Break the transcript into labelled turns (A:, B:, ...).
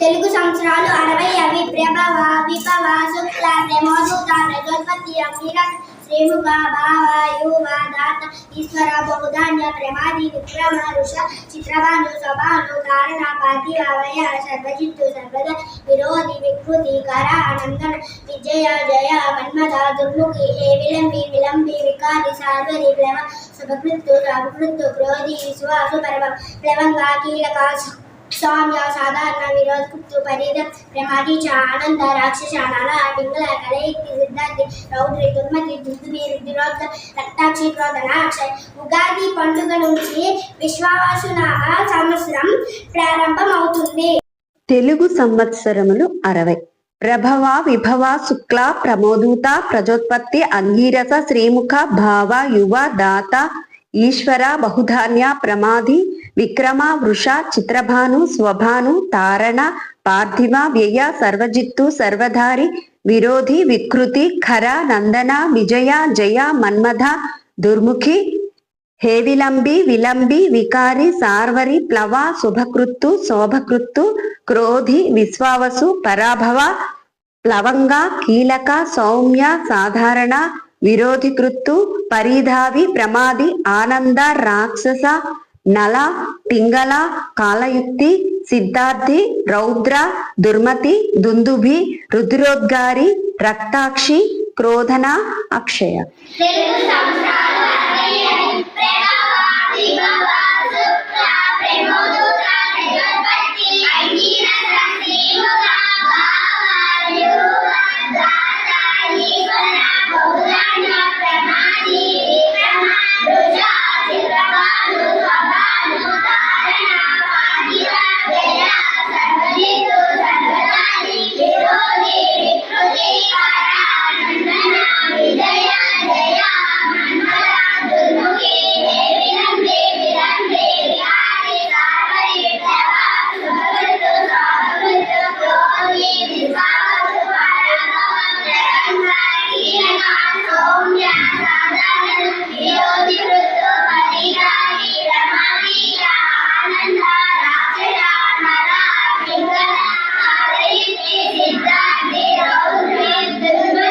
A: తెలుగు సంవత్సరాలు అరవై అవి ప్రభవ విభవ శుక్ల ప్రేమోదూత ప్రజోత్పత్తి అంగిర శ్రీముఖ భావ యువ దాత ఈశ్వర బహుధాన్య ప్రమాది విక్రమ ఋష చిత్రభాను సభాను కారణ పాతి అవయ సర్వజిత్తు సర్వద విరోధి వికృతి కర ఆనందన విజయ జయ మన్మద దుర్ముఖి హే విలంబి విలంబి వికారి సార్వరి ప్లవ శుభకృత్తు రామకృత్తు క్రోధి విశ్వాసు పరమ ప్లవంగా కీలక సౌమ్య సాధారణ విరోధ కుత్తు పరిద ప్రమాది చ ఆనంద రాక్షస నల పింగళ కలయితి సిద్ధాంతి రౌద్రి దుర్మతి దుర్దుమి రుద్రోధ రక్తాక్షి క్రోధన అక్షయ ఉగాది పండుగ నుంచి విశ్వావసునామ సంవత్సరం ప్రారంభమవుతుంది.
B: తెలుగు సంవత్సరములు అరవై. ప్రభవ విభవ శుక్ల ప్రమోదూత ప్రజోత్పత్తి అంగీరస శ్రీముఖ భావ యువ దాత ఈశ్వర బహుధాన్య ప్రమాది విక్రమ వృష చిత్రభాను స్వభాను తారణ పార్థివ వ్యయ సర్వజిత్తు సర్వధారి విరోధి వికృతి ఖర నందన విజయ జయ మన్మథ దుర్ముఖి హేవిలంబి విలంబి విలంబి వికారి సార్వరి ప్లవ శుభకృత్తు శోభకృత్తు క్రోధి విశ్వావసు పరాభవ ప్లవంగ కీలక సౌమ్య సాధారణ విరోధి కృత్తు పరిధావి ప్రమాది ఆనంద రాక్షస నల పింగళ కాలయుక్తి సిద్ధార్థి రౌద్ర దుర్మతి దుందుభి రుద్రోద్గారి రక్తాక్షి క్రోధన అక్షయ.
A: Sit down, get out, get the